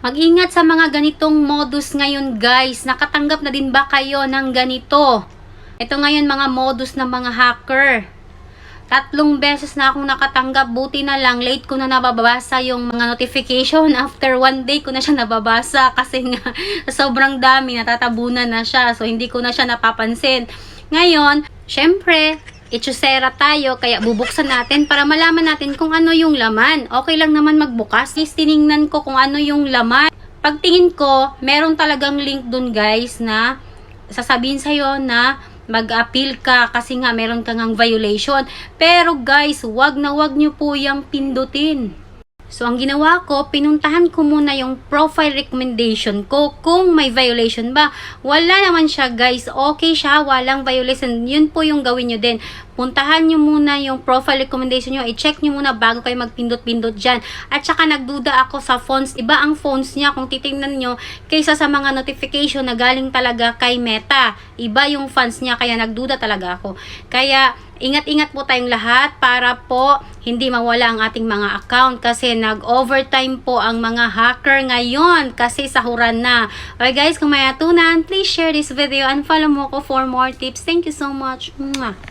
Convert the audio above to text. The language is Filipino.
Mag-ingat sa mga ganitong modus ngayon guys. Nakatanggap na din ba kayo ng ganito? Ito ngayon mga modus ng mga hacker. Tatlong beses na akong nakatanggap. Buti na lang, late ko na nababasa yung mga notification. After one day ko na siya nababasa kasi nga sobrang dami, natatabunan na siya. So, hindi ko na siya napapansin. Ngayon, syempre, itsusera tayo, kaya bubuksan natin para malaman natin kung ano yung laman. Okay lang naman magbukas. Is tiningnan ko kung ano yung laman. Pagtingin ko, meron talagang link dun guys na sasabihin sa'yo na mag-appeal ka kasi nga meron ka ngang violation. Pero guys, wag na wag nyo po yung pindutin. So, ang ginawa ko, pinuntahan ko muna yung profile recommendation ko kung may violation ba. Wala naman siya guys. Okay siya, walang violation. Yun po yung gawin nyo din. Puntahan nyo muna yung profile recommendation nyo. I-check nyo muna bago kayo magpindot-pindot dyan. At saka nagduda ako sa phones. Iba ang phones niya kung titingnan nyo kaysa sa mga notification na galing talaga kay Meta. Iba yung fonts niya kaya nagduda talaga ako. Kaya ingat-ingat po tayong lahat para po hindi mawala ang ating mga account kasi nag-overtime po ang mga hacker ngayon kasi sahuran na. Okay guys, kung may atunan, please share this video and follow mo ko for more tips. Thank you so much. Mwah.